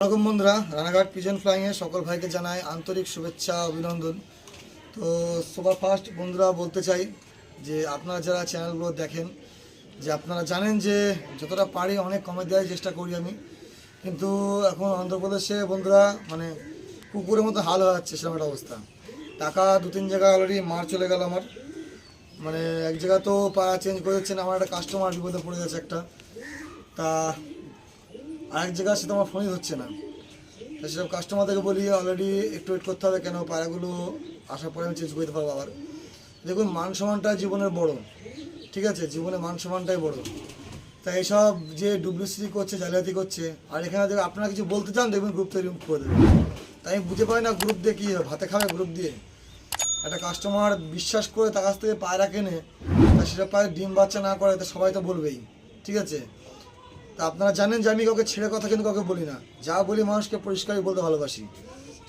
রকম বন্ধুরা, রানাঘাট পিজন ফ্লাইংয়ে সকল ভাইকে জানাই আন্তরিক শুভেচ্ছা, অভিনন্দন। তো সবার ফার্স্ট বন্ধুরা বলতে চাই যে আপনারা যারা চ্যানেলগুলো দেখেন, যে আপনারা জানেন যে যতটা পারি অনেক কমে দেওয়ার চেষ্টা করি আমি। কিন্তু এখন অন্ধ্রপ্রদেশে বন্ধুরা মানে কুকুরের মতো হাল হয়ে যাচ্ছে সেরকম একটা অবস্থা। টাকা দু তিন জায়গায় অলরেডি মার চলে গেল আমার। মানে এক জায়গা তো পাড়া চেঞ্জ করে দিচ্ছেন আমার একটা কাস্টমার বিপদে পড়ে গেছে একটা। তা আরেক জায়গায় সে তো আমার ফোনই হচ্ছে না। তো সেসব কাস্টমারদেরকে বলি অলরেডি একটু ওয়েট করতে হবে কেন? পায়রাগুলো আসার পরে আমি চেঞ্জ করতে পারব আবার। দেখুন, মান সম্মানটা জীবনের বড়। ঠিক আছে? জীবনে মান সম্মানটাই বড়। তাই এইসব যে ডুপ্লিসিটি করছে, জালিয়াতি করছে, আর এখানে দেখবেন আপনারা কিছু বলতে চান, দেখবেন গ্রুপ তৈরি করে দেবেন তাই আমি বুঝতে পারি না গ্রুপ দিয়ে কী ভাতে খাবে গ্রুপ দিয়ে? একটা কাস্টমার বিশ্বাস করে তার কাছ থেকে পায়রা কেনে, তা সেটা পায়ে ডিম বাচ্চা না করে, তা সবাই তো বলবেই। ঠিক আছে? তা আপনারা জানেন যে আমি কাউকে ছেড়ে কথা কিন্তু কাউকে বলি না। যা বলি মানুষকে পরিষ্কারই বলতে ভালোবাসি।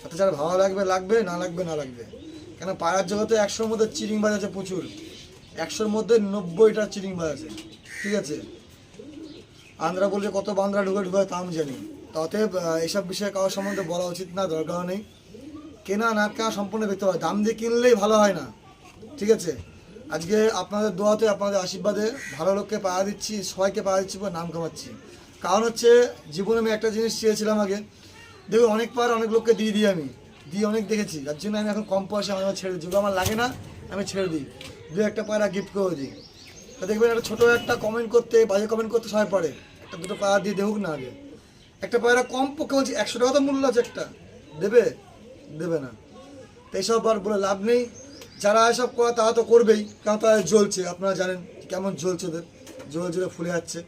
তাতে যারা ভালো লাগবে লাগবে, না লাগবে না লাগবে। কেন পাড়ার জগতে একশোর মধ্যে চিরিং বাজ আছে প্রচুর। একশোর মধ্যে নব্বইটা চিরিং বাজ আছে। ঠিক আছে? আন্দ্রা বলছে কত বান্দ্রা ঢুকে ঢুকে তা আমি জানি। তাতে এইসব বিষয়ে কারোর সম্বন্ধে বলা উচিত না দরকারও নেই। কেনা না কেনা সম্পূর্ণ দেখতে হয়। দাম দিয়ে কিনলেই ভালো হয় না। ঠিক আছে? আজকে আপনাদের দোয়াতে আপনাদের আশীর্বাদে ভালো লোককে পাওয়া দিচ্ছি, সবাইকে পাওয়া দিচ্ছি বলে নাম কামাচ্ছি। কারণ হচ্ছে, জীবনে আমি একটা জিনিস চেয়েছিলাম আগে। দেখুন অনেক পার অনেক লোককে দিয়ে দিই আমি। দিয়ে অনেক দেখেছি। যার জন্য আমি এখন কম পয়সা আমার ছেড়ে দিই। যেগুলো আমার লাগে না, আমি ছেড়ে দিই। দু একটা পায়রা গিফট করে দিই। তা দেখবেন, একটা ছোটো একটা কমেন্ট করতে, বাজে কমেন্ট করতে সবাই পারে। একটা দুটো পায়রা দিয়ে দেখুক না আগে। একটা পায়রা কম পক্ষে বলছি, একশো টাকা তো মূল্য আছে একটা। দেবে? দেবে না। তো এইসব আর বলে লাভ নেই। যারা এসব করে তারা তো করবেই। কারণ তারা জ্বলছে, আপনারা জানেন কেমন জ্বলছে ওদের। জ্বলে জ্বলে ফুলে যাচ্ছে।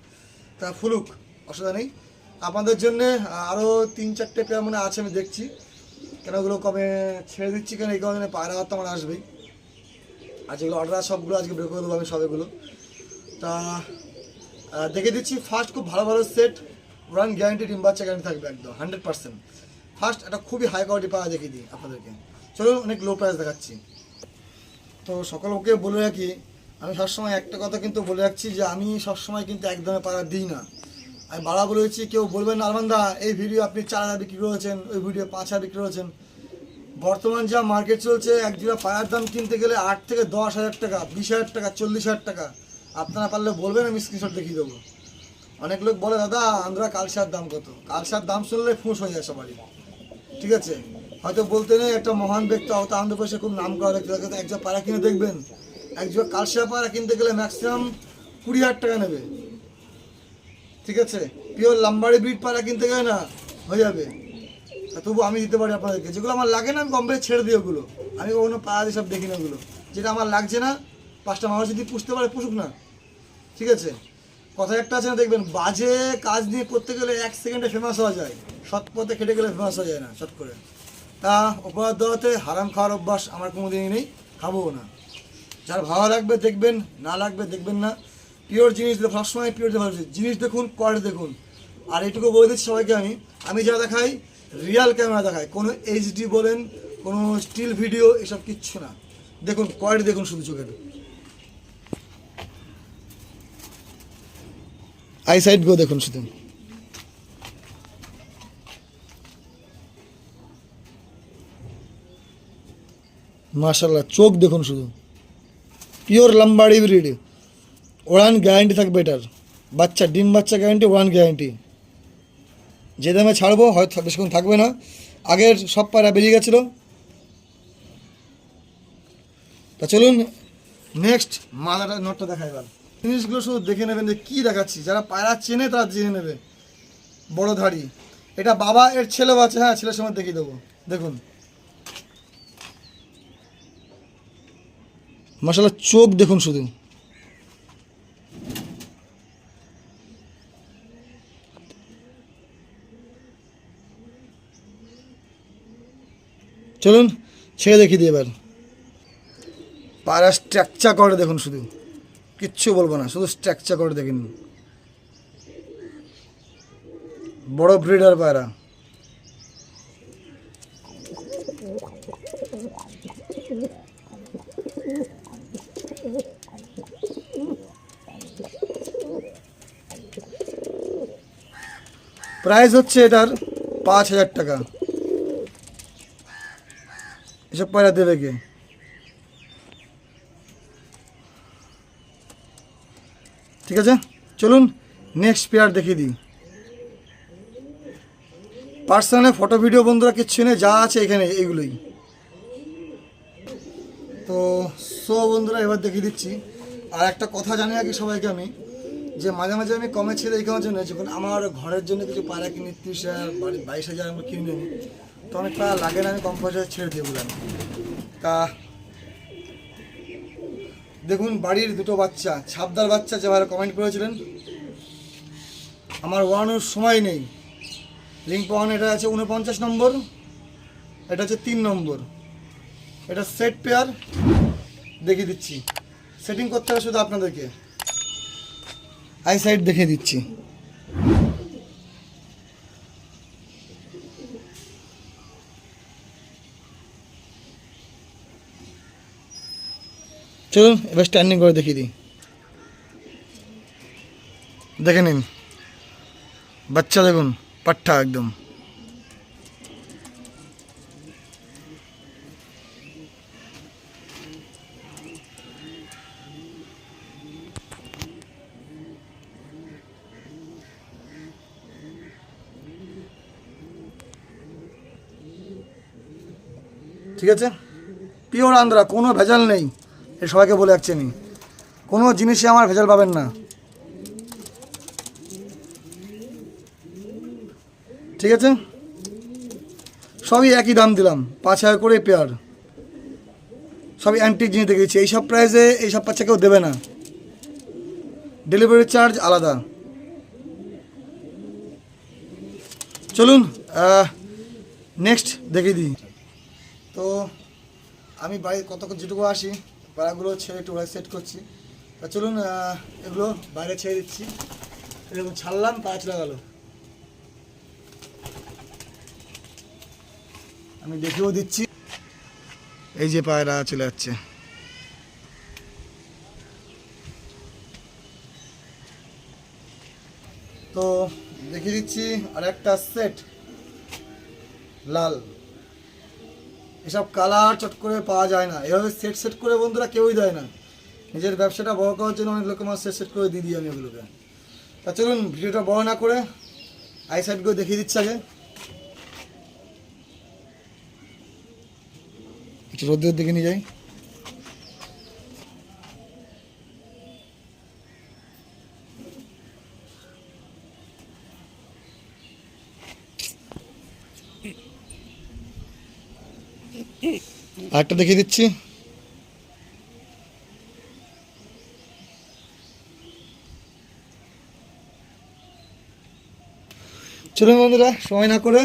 তা ফুলুক, অসুবিধা নেই। আপনাদের জন্যে আরও তিন চারটে পেয়ার মনে আছে, আমি দেখছি। কেন ওগুলো কমে ছেড়ে দিচ্ছি কেন, এই কারণে পায়রা তো আমার আসবেই। আর যেগুলো অর্ডার সবগুলো আজকে বের করে দেবো আমি সবগুলো। তা দেখে দিচ্ছি ফার্স্ট খুব ভালো ভালো সেট রান গ্যারান্টি ডিম বাচ্চা গ্যারান্টি থাকবে একদম হান্ড্রেড পার্সেন্ট ফার্স্ট একটা খুবই হাই কোয়ালিটি পাওয়া দেখিয়ে দিই আপনাদেরকে। চলুন অনেক লো প্রাইস দেখাচ্ছি। তো সকলকে বলে রাখি, আমি সবসময় একটা কথা কিন্তু বলে রাখছি যে আমি সবসময় কিন্তু একদমে পাড়া দিই না। আমি বাড়া বলেছি কেউ বলবেন আলমান্দা এই ভিডিও আপনি চার হাজার বিক্রি করেছেন, ওই ভিডিও পাঁচ হাজার বিক্রি করেছেন। বর্তমান যা মার্কেট চলছে, এক জোড়া পায়ার দাম কিনতে গেলে আট থেকে দশ হাজার টাকা, বিশ হাজার টাকা, চল্লিশ হাজার টাকা। আপনারা পারলে বলবেন, আমি স্ক্রিনশট দেখিয়ে দেবো। অনেক লোক বলে, দাদা, আন্ধ্রা কালসার দাম কত? কালসার দাম শুনলে ফুঁস হয়ে যায় সবারই। ঠিক আছে? হয়তো বলতে নেই, একটা মহান ব্যক্তি হয়তো আন্ধ্রপ্রদেশে খুব নাম করা ব্যক্তি, তাকে একজন পাড়া কিনে দেখবেন। একজন কালসা পাড়া কিনতে গেলে ম্যাক্সিমাম কুড়ি হাজার টাকা নেবে। ঠিক আছে? পিওর লাম্বারি ব্রিড পাড়া কিনতে গেলে না, হয়ে যাবে। তবু আমি দিতে পারি আপনাদেরকে। যেগুলো আমার লাগে না, আমি কম ছেড়ে দিই ওগুলো। আমি কখনো পাড়া দিয়ে সব দেখি না ওগুলো। যেটা আমার লাগছে না, পাঁচটা মানুষ যদি পুষতে পারে, পুষুক না। ঠিক আছে? কথা একটা আছে না, দেখবেন বাজে কাজ নিয়ে করতে গেলে এক সেকেন্ডে ফেমাস হওয়া যায়। সৎ পথে কেটে গেলে ফেমাস হওয়া যায় না, চট করে। তা অপরাধ দেওয়াতে হারাম খাওয়ার অভ্যাস আমার কোনো দিনই নেই, খাব না। যার ভালো লাগবে দেখবেন, না লাগবে দেখবেন না। পিওর জিনিস সবসময় পিওর ভালো জিনিস। দেখুন কোয়ালিটি দেখুন। আর এটুকু বলে দিচ্ছি সবাইকে আমি আমি যা দেখাই রিয়াল ক্যামেরা দেখাই। কোনো এইচডি বলেন, কোনো স্টিল ভিডিও এসব কিচ্ছু না। দেখুন কোয়ালিটি দেখুন শুধু চোখের। আই সাইডগুলো দেখুন শুধু। মাশাল্লাহ চোখ দেখুন শুধু। পিওর লাম্বাড়ি ব্রিড ওড়ান গ্যারান্টি থাকবে এটার। বাচ্চা, ডিম বাচ্চা গ্যারান্টি ওড়ান গ্যারান্টি যে দামে ছাড়বো, হয়তো বেশিক্ষণ থাকবে না। আগের সব পায়রা বেরিয়ে গেছিল। তা চলুন নেক্সট মালাটা, নটটা দেখা এবার। জিনিসগুলো শুধু দেখে নেবেন যে কী দেখাচ্ছি। যারা পায়রা চেনে, তারা জেনে নেবে। বড় ধাড়ি। এটা বাবা, এর ছেলেও আছে। হ্যাঁ ছেলের সময় দেখিয়ে দেবো। দেখুন। মাসাল্লাহ চোখ দেখুন শুধু। চলুন, ছেড়ে দেখিয়ে দিয়ে এবার। পায়রা স্ট্রাকচার করে দেখুন শুধু। কিচ্ছু বলব না, শুধু স্ট্রাকচার করে দেখুন। বড় ব্রিডার পায়রা প্রাইস হচ্ছে এটার পাঁচ হাজার টাকা। এসব পায়রা দেবে কে? ঠিক আছে? চলুন নেক্সট পেয়ার দেখিয়ে দিই। পার্সোনালে ফটো ভিডিও বন্ধুরা কিচ্ছু নেই, যা আছে এখানে, এইগুলোই। তো সো বন্ধুরা, এবার দেখিয়ে দিচ্ছি। আর একটা কথা জানি কি সবাইকে আমি। যে মাঝে মাঝে আমি কমে ছেড়ে এই জন্য, যখন আমার ঘরের জন্য কিছু পাড়া কিনি, তিরিশ বাইশ হাজার আমি কিনে নিই, তো অনেক পায়রা লাগে না, আমি কম পয়সায় ছেড়ে দিয়ে বললাম। তা দেখুন, বাড়ির দুটো বাচ্চা, ছাপদার বাচ্চা যেভাবে কমেন্ট করেছিলেন, আমার ওয়ানোর সময় নেই। লিঙ্ক ওয়ান এটা আছে উনপঞ্চাশ নম্বর, এটা হচ্ছে তিন নম্বর। এটা সেট পেয়ার দেখিয়ে দিচ্ছি। সেটিং করতে হবে শুধু আপনাদেরকে। আই সাইড দেখে দিচ্ছি। চলুন, এবার স্ট্যান্ডিং করে দেখিয়ে দিই। দেখে নিন। বাচ্চা দেখুন, পাট্টা একদম। ঠিক আছে? পিওর আন্দ্রা কোনো ভেজাল নেই। এ সবাইকে বলে রাখছি আমি কোনো জিনিসে আমার ভেজাল পাবেন না। ঠিক আছে? সবই একই দাম দিলাম, পাঁচ হাজার করে পেয়ার। সবই অ্যান্টিক জিনিস দেখেছি এইসব প্রাইসে এইসব বাচ্চা কেউ দেবে না। ডেলিভারি চার্জ আলাদা। চলুন নেক্সট দেখিয়ে দিই। তো আমি বাড়ি কতক্ষণ যেটুকু আসি, পাড়াগুলো ছেড়ে একটু ওরা সেট করছি। তা চলুন এগুলো বাইরে ছেড়ে দিচ্ছি। এরকম ছাড়লাম পাঁচ চলে গেল। আমি দেখেও দিচ্ছি। এই যে পায়রা চলে যাচ্ছে। তো দেখিয়ে দিচ্ছি আর একটা সেট লাল। এসব কালার চট করে পাওয়া যায় না। এভাবে সেট সেট করে বন্ধুরা কেউই দেয় না। নিজের ব্যবসাটা বড় করার জন্য অনেক লোকের আমার সেট সেট করে দিয়ে দিই আমি ওগুলোকে তা চলুন, ভিডিওটা বড় না করে আই সাইডগুলো দেখিয়ে দিচ্ছে আগে। একটু রোদ্রের দিকে নিয়ে যাই। আরেকটা দেখিয়ে দিচ্ছি। চলুন বন্ধুরা, সময় না করে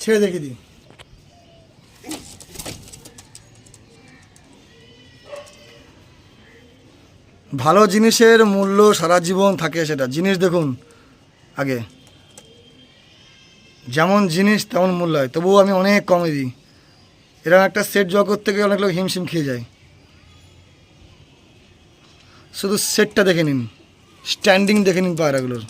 ছেড়ে দেখে দিই। ভালো জিনিসের মূল্য সারা জীবন থাকে সেটা। জিনিস দেখুন, আগে। যেমন জিনিস, তেমন মূল্য হয়। তবুও আমি অনেক কমে দিই। এরকম একটা সেট জোয়া করতে গিয়ে অনেক লোক হিমশিম খেয়ে যায়। শুধু সেটটা দেখে নিন। স্ট্যান্ডিং দেখে নিন পায়রাগুলোর।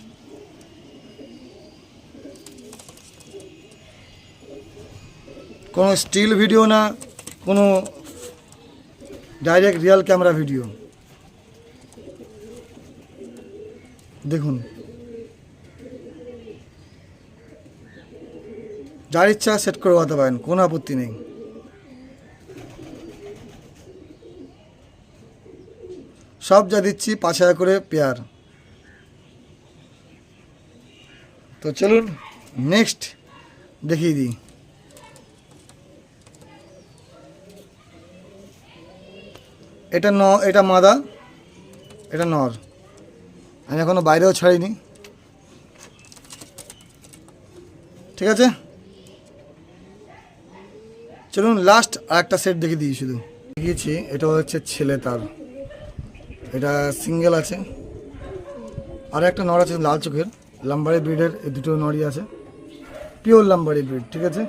কোনো স্টিল ভিডিও না, কোনো ডাইরেক্ট রিয়াল ক্যামেরা ভিডিও দেখুন। যার ইচ্ছা সেট করে পারেন কোনো আপত্তি নেই। সব যা দিচ্ছি, পাঁচ হাজার করে পেয়ার। তো চলুন নেক্সট দেখিয়ে দিই। এটা ন, এটা মাদা, এটা নর। আমি এখনও বাইরেও ছাড়িনি। ঠিক আছে? চলুন লাস্ট আর একটা সেট দেখে দিই শুধু। দেখিয়েছি, এটা হচ্ছে ছেলে তার। এটা সিঙ্গেল আছে। আর একটা নড় আছে লাল চোখের। লাম্বারি ব্রিডের এই দুটো নরই আছে। পিওর লাম্বারি ব্রিড ঠিক আছে?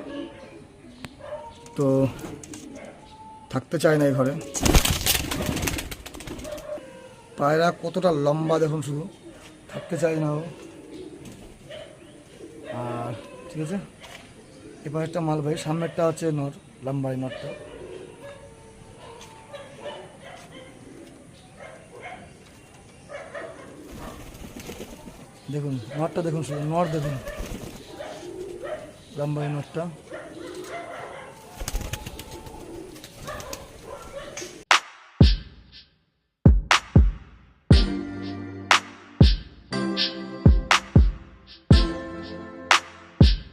তো থাকতে চায় না এই ঘরে। পায়রা কতটা লম্বা দেখুন শুধু। থাকতে চাই না ও। আর, ঠিক আছে? এবার একটা মালবাহী, সামনেরটা হচ্ছে নর লম্বাই নটটা দেখুন নটটা দেখুন শুধু নট দেখুন। লম্বাই নটটা।